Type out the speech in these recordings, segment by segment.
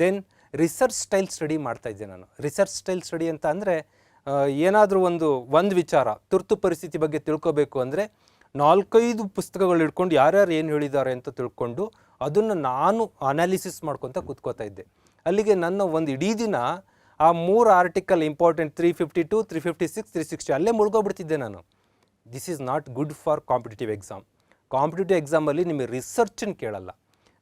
Then research style study ಮಾಡ್ತಾ ಇದ್ದೆ ನಾನು. ರಿಸರ್ಚ್ ಸ್ಟೈಲ್ ಸ್ಟಡಿ ಅಂತ ಅಂದರೆ ಏನಾದರೂ ಒಂದು ಒಂದು ವಿಚಾರ, ತುರ್ತು ಪರಿಸ್ಥಿತಿ ಬಗ್ಗೆ ತಿಳ್ಕೊಬೇಕು ಅಂದರೆ ನಾಲ್ಕೈದು ಪುಸ್ತಕಗಳು ಹಿಡ್ಕೊಂಡು ಯಾರ್ಯಾರು ಏನು ಹೇಳಿದ್ದಾರೆ ಅಂತ ತಿಳ್ಕೊಂಡು ಅದನ್ನು ನಾನು ಅನಾಲಿಸಿಸ್ ಮಾಡ್ಕೊತ ಕೂತ್ಕೋತಾ ಇದ್ದೆ. ಅಲ್ಲಿಗೆ ನನ್ನ ಒಂದು ಇಡೀ ದಿನ ಆ ಮೂರು article important three fifty to three fifty six three sixty ಅಲ್ಲೇ ಮುಳ್ಗೋಗ್ಬಿಡ್ತಿದ್ದೆ ನಾನು. This is not good for competitive exam competitive ಎಕ್ಸಾಮಲ್ಲಿ ನಿಮಗೆ ರಿಸರ್ಚನ್ನು ಕೇಳಲ್ಲ.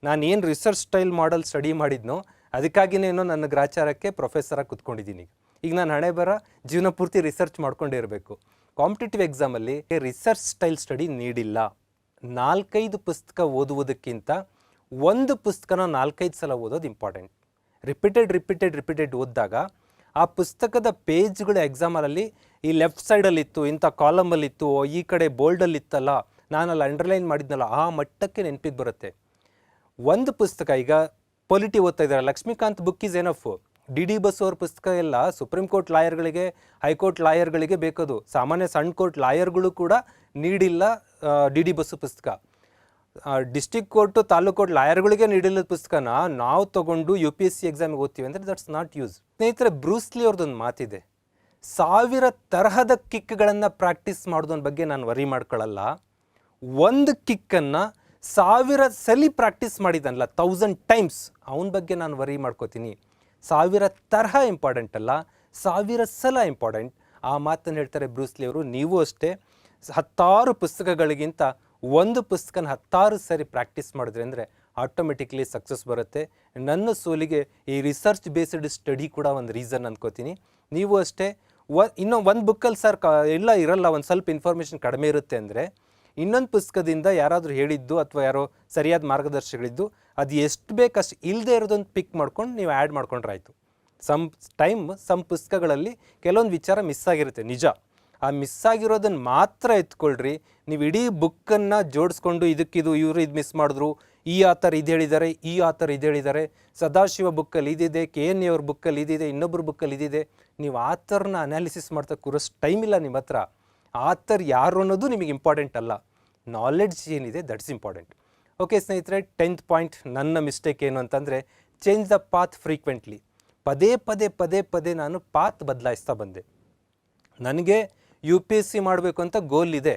ನಾನು ಏನು ರಿಸರ್ಚ್ ಸ್ಟೈಲ್ ಮಾಡಲ್ ಸ್ಟಡಿ ಮಾಡಿದ್ನೋ ಅದಕ್ಕಾಗಿನೇನೋ ನನ್ನ ಗ್ರಾಚಾರಕ್ಕೆ ಪ್ರೊಫೆಸರಾಗಿ ಕುತ್ಕೊಂಡಿದ್ದೀನಿ. ಈಗ ನಾನು ಹಣೆ ಬರ ಜೀವನ ಪೂರ್ತಿ ರಿಸರ್ಚ್ ಮಾಡ್ಕೊಂಡೇ ಇರಬೇಕು. ಕಾಂಪಿಟೇಟಿವ್ ಎಕ್ಸಾಮಲ್ಲಿ ರಿಸರ್ಚ್ ಸ್ಟೈಲ್ ಸ್ಟಡಿ ನೀಡಿಲ್ಲ. ನಾಲ್ಕೈದು ಪುಸ್ತಕ ಓದುವುದಕ್ಕಿಂತ ಒಂದು ಪುಸ್ತಕನ ನಾಲ್ಕೈದು ಸಲ ಓದೋದು ಇಂಪಾರ್ಟೆಂಟ್ ರಿಪೀಟೆಡ್ ರಿಪೀಟೆಡ್ ರಿಪೀಟೆಡ್ ಓದಿದಾಗ ಆ ಪುಸ್ತಕದ ಪೇಜ್ಗಳು ಎಕ್ಸಾಮಲ್ಲಿ ಈ ಲೆಫ್ಟ್ ಸೈಡಲ್ಲಿತ್ತು ಇಂಥ ಕಾಲಮಲ್ಲಿತ್ತು ಈ ಕಡೆ ಬೋಲ್ಡಲ್ಲಿತ್ತಲ್ಲ ನಾನು ಅಲ್ಲಿ ಅಂಡರ್ಲೈನ್ ಮಾಡಿದ್ನಲ್ಲ, ಆ ಮಟ್ಟಕ್ಕೆ ನೆನಪಿಗೆ ಬರುತ್ತೆ. ಒಂದು ಪುಸ್ತಕ ಈಗ ಪೊಲಿಟಿ ಓದ್ತಾ ಇದ್ದಾರೆ. Laxmikanth book is enough D D Basu ಅವ್ರ ಪುಸ್ತಕ ಎಲ್ಲ ಸುಪ್ರೀಂ ಕೋರ್ಟ್ ಲಾಯರ್ಗಳಿಗೆ, ಹೈಕೋರ್ಟ್ ಲಾಯರ್ಗಳಿಗೆ ಬೇಕದು, ಸಾಮಾನ್ಯ ಸಣ್ಣ ಕೋರ್ಟ್ ಲಾಯರ್ಗಳು ಕೂಡ ನೀಡಿಲ್ಲ ಡಿ ಡಿ ಬಸ್ಸು ಪುಸ್ತಕ. ಡಿಸ್ಟಿಕ್ ಕೋರ್ಟು, ತಾಲೂಕು ಕೋರ್ಟ್ ಲಾಯರ್ಗಳಿಗೆ ನೀಡಿಲ್ಲದ ಪುಸ್ತಕನ ನಾವು ತಗೊಂಡು ಯು ಪಿ ಎಸ್ ಸಿ ಎಕ್ಸಾಮಿಗೆ ಓದ್ತೀವಿ ಅಂದರೆ ದಟ್ಸ್ ನಾಟ್ ಯೂಸ್ ಸ್ನೇಹಿತರೆ ಬ್ರೂಸ್ಲಿ ಅವ್ರದ್ದೊಂದು ಮಾತಿದೆ. ಸಾವಿರ ತರಹದ ಕಿಕ್ಗಳನ್ನು ಪ್ರಾಕ್ಟೀಸ್ ಮಾಡೋದನ್ನ ಬಗ್ಗೆ ನಾನು ವರಿ ಮಾಡ್ಕೊಳ್ಳಲ್ಲ ಒಂದು ಕಿಕ್ಕನ್ನು ಸಾವಿರ ಸಲಿ ಪ್ರಾಕ್ಟೀಸ್ ಮಾಡಿದನಲ್ಲ ತೌಸಂಡ್ ಟೈಮ್ಸ್ ಅವನ ಬಗ್ಗೆ ನಾನು ವರಿ ಮಾಡ್ಕೋತೀನಿ. ಸಾವಿರ ತರಹ ಇಂಪಾರ್ಟೆಂಟ್ ಅಲ್ಲ, ಸಾವಿರ ಸಲ ಇಂಪಾರ್ಟೆಂಟ್ ಆ ಮಾತನ್ನು ಹೇಳ್ತಾರೆ ಬ್ರೂಸ್ಲಿ ಅವರು, ನೀವು ಅಷ್ಟೇ ಹತ್ತಾರು ಪುಸ್ತಕಗಳಿಗಿಂತ ಒಂದು ಪುಸ್ತಕನ ಹತ್ತಾರು ಸರಿ ಪ್ರಾಕ್ಟೀಸ್ ಮಾಡಿದ್ರೆ ಅಂದರೆ ಆಟೋಮೆಟಿಕ್ಲಿ ಸಕ್ಸಸ್ ಬರುತ್ತೆ. ನನ್ನ ಸೋಲಿಗೆ ಈ ರಿಸರ್ಚ್ ಬೇಸ್ಡ್ ಸ್ಟಡಿ ಕೂಡ ಒಂದು ರೀಸನ್ ಅಂದ್ಕೋತೀನಿ ನೀವು ಅಷ್ಟೇ ವ ಇನ್ನೂ ಒಂದು ಬುಕ್ಕಲ್ಲಿ ಸರ್ ಕ ಇಲ್ಲ, ಇರಲ್ಲ, ಒಂದು ಸ್ವಲ್ಪ ಇನ್ಫಾರ್ಮೇಷನ್ ಕಡಿಮೆ ಇರುತ್ತೆ ಅಂದರೆ ಇನ್ನೊಂದು ಪುಸ್ತಕದಿಂದ ಯಾರಾದರೂ ಹೇಳಿದ್ದು ಅಥವಾ ಯಾರೋ ಸರಿಯಾದ ಮಾರ್ಗದರ್ಶಿಗಳಿದ್ದು, ಅದು ಎಷ್ಟು ಬೇಕಷ್ಟು ಇಲ್ಲದೆ ಇರೋದೊಂದು ಪಿಕ್ ಮಾಡ್ಕೊಂಡು ನೀವು ಆ್ಯಡ್ ಮಾಡ್ಕೊಂಡ್ರೆ ಆಯಿತು ಸಮ್ ಟೈಮ್ ಸಮ್ ಪುಸ್ತಕಗಳಲ್ಲಿ ಕೆಲವೊಂದು ವಿಚಾರ ಮಿಸ್ ಆಗಿರುತ್ತೆ, ನಿಜ. ಆ ಮಿಸ್ ಆಗಿರೋದನ್ನು ಮಾತ್ರ ಎತ್ಕೊಳ್ರಿ. ನೀವು ಇಡೀ ಬುಕ್ಕನ್ನು ಜೋಡಿಸ್ಕೊಂಡು ಇದಕ್ಕಿದು, ಇವರು ಇದು ಮಿಸ್ ಮಾಡಿದ್ರು, ಈ ಆಥರ್ ಇದು ಹೇಳಿದ್ದಾರೆ ಈ ಆಥರ್ ಇದು ಹೇಳಿದ್ದಾರೆ ಸದಾಶಿವ ಬುಕ್ಕಲ್ಲಿ ಇದಿದೆ, ಕೆ ಎನ್ ಅವ್ರ ಬುಕ್ಕಲ್ಲಿ ಇದಿದೆ ಇನ್ನೊಬ್ಬರ ಬುಕ್ಕಲ್ಲಿ ಇದಿದೆ, ನೀವು ಆಥರ್ನ ಅನಾಲಿಸಿಸ್ ಮಾಡ್ತಾ ಕೂರೋಷ್ಟು ಟೈಮ್ ಇಲ್ಲ ನಿಮ್ಮ ಹತ್ರ ಆಥರ್ ಯಾರು ಅನ್ನೋದು ನಿಮಗೆ ಇಂಪಾರ್ಟೆಂಟ್ ಅಲ್ಲ. ನಾಲೆಡ್ಜ್ ಏನಿದೆ ದಟ್ಸ್ ಇಂಪಾರ್ಟೆಂಟ್ ಓಕೆ ಸ್ನೇಹಿತರೆ ಟೆಂತ್ ಪಾಯಿಂಟ್ ನನ್ನ ಮಿಸ್ಟೇಕ್ ಏನು ಅಂತಂದರೆ ಚೇಂಜ್ ದ ಪಾತ್ ಫ್ರೀಕ್ವೆಂಟ್ಲಿ ಪದೇ ಪದೇ ಪದೇ ಪದೇ ನಾನು ಪಾತ್ ಬದಲಾಯಿಸ್ತಾ ಬಂದೆ. ನನಗೆ ಯು ಪಿ ಎಸ್ ಸಿ ಮಾಡಬೇಕು ಅಂತ ಗೋಲ್ ಇದೆ.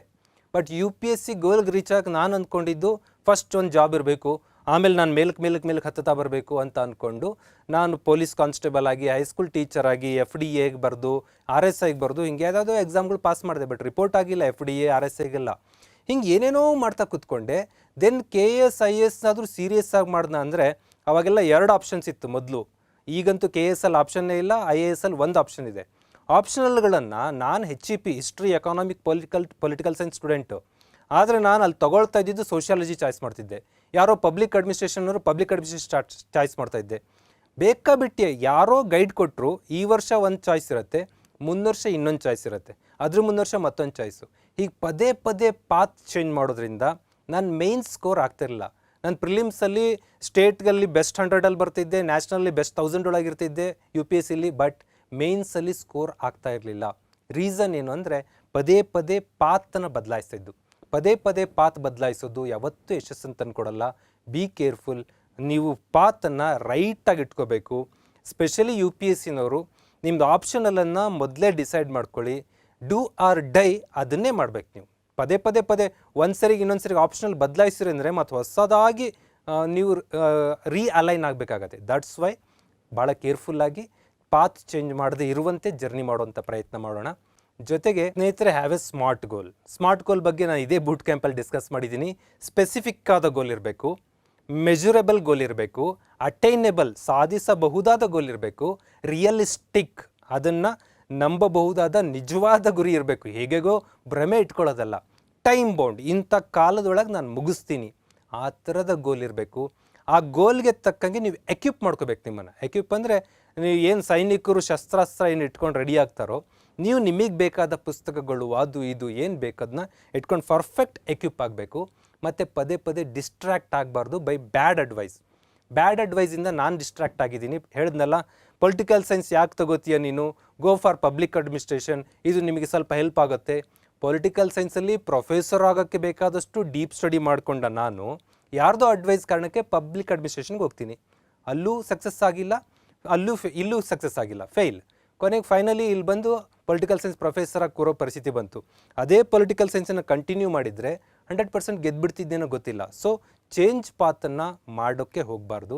But U P S C ಗೋಲ್ಗೆ reach ಆಗಿ ನಾನು ಅಂದ್ಕೊಂಡಿದ್ದು ಫಸ್ಟ್ ಒಂದು ಜಾಬ್ ಇರಬೇಕು, ಆಮೇಲೆ ನಾನು ಮೇಲಕ್ಕೆ ಮೇಲಕ್ಕೆ ಮೇಲಕ್ಕೆ ಹತ್ತುತ್ತಾ ಬರಬೇಕು ಅಂತ ಅಂದ್ಕೊಂಡು ನಾನು ಪೊಲೀಸ್ ಕಾನ್ಸ್ಟೇಬಲ್ ಆಗಿ ಹೈಸ್ಕೂಲ್ ಟೀಚರ್ ಆಗಿ ಎಫ್ ಡಿ ಎಗೆ ಬರೆದು ಆರ್ ಎಸ್ ಐಗೆ ಬರೆದು, ಹಿಂಗೆ ಯಾವುದಾದ್ರು ಎಕ್ಸಾಮ್ಗಳು ಪಾಸ್ ಮಾಡಿದೆ ಬಟ್ ರಿಪೋರ್ಟ್ ಆಗಿಲ್ಲ F D A R S ಐಗೆಲ್ಲ ಹಿಂಗೆ ಏನೇನೋ ಮಾಡ್ತಾ ಕೂತ್ಕೊಂಡೆ. Then K S I S ಆದರೂ ಸೀರಿಯಸ್ ಆಗಿ ಮಾಡ್ದ ಅಂದರೆ ಅವಾಗೆಲ್ಲ ಎರಡು ಆಪ್ಷನ್ಸ್ ಇತ್ತು ಮೊದಲು. ಈಗಂತೂ ಕೆ ಎಸ್ ಎಲ್ ಆಪ್ಷನ್ನೇ ಇಲ್ಲ ಐ ಎ ಎಸ್ ಎಲ್ ಒಂದು ಆಪ್ಷನ್ ಇದೆ. ಆಪ್ಷನಲ್ಗಳನ್ನು ನಾನು H E P history economic political political science student ಆದರೆ ನಾನು ಅಲ್ಲಿ ತೊಗೊಳ್ತಾ ಇದ್ದಿದ್ದು ಸೋಷಿಯಾಲಜಿ ಚಾಯ್ಸ್ ಮಾಡ್ತಿದ್ದೆ. ಯಾರೋ ಪಬ್ಲಿಕ್ ಅಡ್ಮಿನಿಸ್ಟ್ರೇಷನ್ನವರು ಪಬ್ಲಿಕ್ ಅಡ್ಮಿನಿಸ್ಟ್ರೇಷನ್ ಚಾಯ್ಸ್ ಮಾಡ್ತಾ ಇದ್ದೆ. ಬೇಕಾಬಿಟ್ಟಿ ಯಾರೋ ಗೈಡ್ ಕೊಟ್ಟರು ಈ ವರ್ಷ ಒಂದು ಚಾಯ್ಸ್ ಇರುತ್ತೆ. ಮುಂದೆ ವರ್ಷ ಇನ್ನೊಂದು ಚಾಯ್ಸ್ ಇರುತ್ತೆ. ಅದ್ರ ಮುಂದೆ ವರ್ಷ ಮತ್ತೊಂದು ಚಾಯ್ಸು ಹೀಗೆ ಪದೇ ಪದೇ ಪಾತ್ ಚೇಂಜ್ ಮಾಡೋದ್ರಿಂದ ನಾನು ಮೇಯ್ನ್ ಸ್ಕೋರ್ ಆಗ್ತಿರಲಿಲ್ಲ. ನಾನು ಪ್ರಿಲಿಮ್ಸಲ್ಲಿ ಸ್ಟೇಟ್ಗಲ್ಲಿ ಬೆಸ್ಟ್ ಹಂಡ್ರೆಡಲ್ಲಿ ಬರ್ತಿದ್ದೆ ನ್ಯಾಷನಲ್ಲಿ ಬೆಸ್ಟ್ ತೌಸಂಡ್ ಒಳಗಿರ್ತಿದ್ದೆ ಯು ಪಿ ಎಸ್ ಸಿಲಿ ಬಟ್ ಮೇಯ್ನ್ಸಲ್ಲಿ ಸ್ಕೋರ್ ಆಗ್ತಾ ಇರಲಿಲ್ಲ. ರೀಸನ್ ಏನು ಅಂದರೆ ಪದೇ ಪದೇ ಪಾತನ್ನು ಬದಲಾಯಿಸ್ತಾ ಇದ್ದು. ಪದೇ ಪದೇ ಪಾತ್ ಬದಲಾಯಿಸೋದು ಯಾವತ್ತೂ ಯಶಸ್ಸನ್ನು ತಂದುಕೊಡಲ್ಲ ಬಿ ಕೇರ್ಫುಲ್ ನೀವು ಪಾತನ್ನು ರೈಟಾಗಿ ಇಟ್ಕೋಬೇಕು. ಸ್ಪೆಷಲಿ ಯು ಪಿ ಎಸ್ ಸಿನವರು ನಿಮ್ಮದು ಆಪ್ಷನಲನ್ನು ಮೊದಲೇ ಡಿಸೈಡ್ ಮಾಡ್ಕೊಳ್ಳಿ. ಡೂ ಆರ್ ಡೈ ಅದನ್ನೇ ಮಾಡ್ಬೇಕು ನೀವು. ಪದೇ ಪದೇ ಪದೇ ಒಂದು ಸರಿಗೆ ಇನ್ನೊಂದು ಸರಿಗೆ ಆಪ್ಷನಲ್ ಬದಲಾಯಿಸಿರಿ ಅಂದರೆ ಮತ್ತು ಹೊಸದಾಗಿ ನೀವು ರೀ ಅಲೈನ್ ಆಗಬೇಕಾಗತ್ತೆ. ದಟ್ಸ್ ವೈ ಭಾಳ ಕೇರ್ಫುಲ್ಲಾಗಿ ಪಾತ್ ಚೇಂಜ್ ಮಾಡದೆ ಇರುವಂತೆ ಜರ್ನಿ ಮಾಡುವಂಥ ಪ್ರಯತ್ನ ಮಾಡೋಣ. ಜೊತೆಗೆ ಸ್ನೇಹಿತರೆ have a smart goal smart goal ಬಗ್ಗೆ ನಾನು ಇದೇ ಬೂಟ್ ಕ್ಯಾಂಪಲ್ಲಿ ಡಿಸ್ಕಸ್ ಮಾಡಿದ್ದೀನಿ. ಸ್ಪೆಸಿಫಿಕ್ ಆದ ಗೋಲ್ ಇರಬೇಕು. ಮೆಜುರಬಲ್ ಗೋಲ್ ಇರಬೇಕು ಅಟೈನೇಬಲ್ ಸಾಧಿಸಬಹುದಾದ ಗೋಲ್ ಇರಬೇಕು ರಿಯಲಿಸ್ಟಿಕ್ ಅದನ್ನು ನಂಬಬಹುದಾದ ನಿಜವಾದ ಗುರಿ ಇರಬೇಕು. ಹೇಗೆಗೋ ಭ್ರಮೆ ಇಟ್ಕೊಳ್ಳೋದಲ್ಲ. ಟೈಮ್ ಬೌಂಡ್ ಇಂಥ ಕಾಲದೊಳಗೆ ನಾನು ಮುಗಿಸ್ತೀನಿ. ಆ ಥರದ ಗೋಲ್ ಇರಬೇಕು. ಆ ಗೋಲ್ಗೆ ತಕ್ಕಂಗೆ ನೀವು ಎಕ್ವಿಪ್ ಮಾಡ್ಕೋಬೇಕು ನಿಮ್ಮನ್ನು. ಎಕ್ವಿಪ್ ಅಂದರೆ ನೀವು ಏನು ಸೈನಿಕರು ಶಸ್ತ್ರಾಸ್ತ್ರ ಏನು ಇಟ್ಕೊಂಡು ರೆಡಿ ಆಗ್ತಾರೋ, ನೀವು ನಿಮಗೆ ಬೇಕಾದ ಪುಸ್ತಕಗಳು, ಅದು ಇದು ಏನು ಬೇಕದನ್ನ ಇಟ್ಕೊಂಡು ಪರ್ಫೆಕ್ಟ್ ಎಕ್ವಿಪ್ ಆಗಬೇಕು. ಮತ್ತು ಪದೇ ಪದೇ ಡಿಸ್ಟ್ರ್ಯಾಕ್ಟ್ ಆಗಬಾರ್ದು ಬೈ ಬ್ಯಾಡ್ ಅಡ್ವೈಸ್ ಬ್ಯಾಡ್ ಅಡ್ವೈಸಿಂದ ನಾನು ಡಿಸ್ಟ್ರಾಕ್ಟ್ ಆಗಿದ್ದೀನಿ. ಹೇಳಿದ್ನಲ್ಲ ಪೊಲಿಟಿಕಲ್ ಸೈನ್ಸ್ ಯಾಕೆ ತಗೋತೀಯ ನೀನು? ಗೋ ಫಾರ್ ಪಬ್ಲಿಕ್ ಅಡ್ಮಿನಿಸ್ಟ್ರೇಷನ್ ಇದು ನಿಮಗೆ ಸ್ವಲ್ಪ ಹೆಲ್ಪ್ ಆಗುತ್ತೆ. ಪೊಲಿಟಿಕಲ್ ಸೈನ್ಸಲ್ಲಿ ಪ್ರೊಫೆಸರ್ ಆಗೋಕ್ಕೆ ಬೇಕಾದಷ್ಟು ಡೀಪ್ ಸ್ಟಡಿ ಮಾಡಿಕೊಂಡ ನಾನು, ಯಾರ್ದೋ ಅಡ್ವೈಸ್ ಕಾರಣಕ್ಕೆ ಪಬ್ಲಿಕ್ ಅಡ್ಮಿನಿಸ್ಟ್ರೇಷನ್ಗೆ ಹೋಗ್ತೀನಿ. ಅಲ್ಲೂ ಸಕ್ಸಸ್ ಆಗಿಲ್ಲ, ಅಲ್ಲೂ ಫೆ- ಇಲ್ಲೂ ಸಕ್ಸಸ್ ಆಗಿಲ್ಲ. ಫೇಲ್ ಕೊನೆಗೆ ಫೈನಲಿ ಇಲ್ಲಿ ಬಂದು ಪೊಲಿಟಿಕಲ್ ಸೈನ್ಸ್ ಪ್ರೊಫೆಸರ್ ಆಗಿ ಕೂರೋ ಪರಿಸ್ಥಿತಿ ಬಂತು. ಅದೇ ಪೊಲಿಟಿಕಲ್ ಸೈನ್ಸನ್ನು ಕಂಟಿನ್ಯೂ ಮಾಡಿದರೆ ಹಂಡ್ರೆಡ್ ಪರ್ಸೆಂಟ್ ಗೆದ್ಬಿಡ್ತಿದ್ದೇನೋ ಗೊತ್ತಿಲ್ಲ. ಸೊ ಚೇಂಜ್ ಪಾತನ್ನು ಮಾಡೋಕ್ಕೆ ಹೋಗಬಾರ್ದು.